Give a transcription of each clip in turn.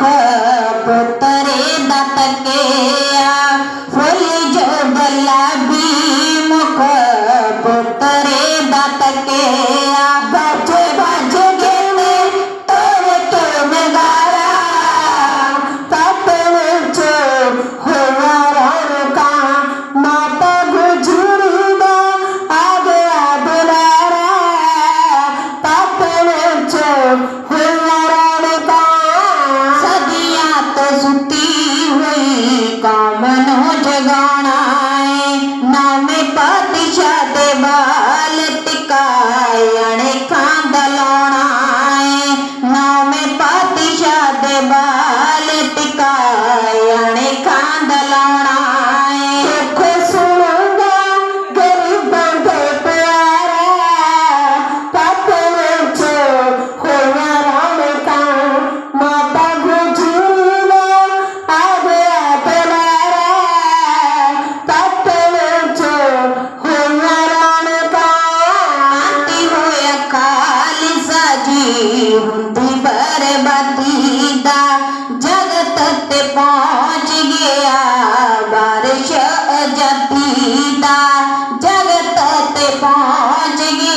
পুতরে দাঁত কে ফুল জো গলাবি মুখ পুতরে দাঁত কে বাজে বাজে গেলে তোর কেম গারা পাতলে চো হওয়ার কা মাতা গুজুরি দা, আগে আদরারা পাতলে চো হওয়ার ਨੂੰ ਜਗਾਉਣਾ ਏ। ਨਾਮੇ ਪਾਤਸ਼ਾਹ ਦੇ ਬਾਲ ਟਿਕਾਏ ਅਣੇਕਾਂ ਦਾ ਲਾਉਣਾ बतीदा जगत ते पहुँच गया। बारिश जतीदा जगत ते पहुँच गया।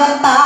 அவர் தாய்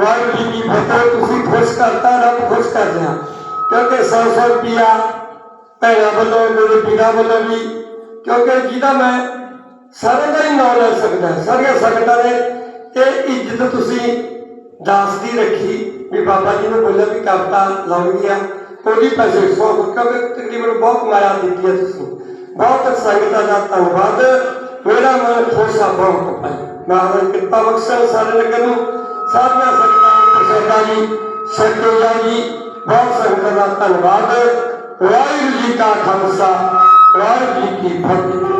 ਵਾਹਿਗੁਰੂ ਜੀ ਕੀ ਫਤਿਹ, ਤੁਸੀਂ ਖੁਸ਼ ਕਰਤਾ ਰੱਬ ਖੁਸ਼ ਕਰ ਕਿਉਂਕਿ ਸੌ ਸੌ ਰੁਪਿਆ ਭੈਣਾਂ ਵੱਲੋਂ, ਮੇਰੇ ਵੀਰਾਂ ਵੱਲੋਂ ਵੀ, ਕਿਉਂਕਿ ਜਿਹਦਾ ਮੈਂ ਸਾਰਿਆਂ ਦਾ ਹੀ ਨਾਮ ਲੈ ਸਕਦਾ, ਸਾਰੀਆਂ ਸੰਗਤਾਂ ਨੇ ਇਹ ਇੱਜ਼ਤ ਤੁਸੀਂ ਦਾਸ ਦੀ ਰੱਖੀ ਵੀ ਬਾਬਾ ਜੀ ਨੇ ਬੋਲਿਆ ਵੀ ਕਵਤਾ ਲਾਉਣੀ ਆ, ਉਹਦੀ ਪੈਸੇ ਸੌ ਕਿਉਂਕਿ ਤਕਰੀਬਨ ਬਹੁਤ ਮਾਇਆ ਦਿੱਤੀ ਹੈ ਤੁਸੀਂ। ਬਹੁਤ ਸੰਗਤਾਂ ਦਾ ਧੰਨਵਾਦ। ਮੇਰਾ ਮਨ ਖੁਸ਼ ਆ, ਬਹੁਤ। ਮਹਾਰਾਜ ਕਿਰਪਾ ਬਖਸ਼ਣ ਸਾਰੇ ਨਗਰ ਨੂੰ। ਸਾਰੀਆਂ ਸੰਗਤਾਂ ਪ੍ਰਸ਼ਾਦਾ ਜੀ ਸਤਿਗੁਰਾਂ ਜੀ, ਬਹੁਤ ਸੰਗਤਾਂ ਦਾ ਧੰਨਵਾਦ। ਵਾਹਿਗੁਰੂ ਜੀ ਕਾ ਖਾਲਸਾ, ਵਾਹਿਗੁਰੂ ਜੀ ਕੀ ਫਤਿਹ।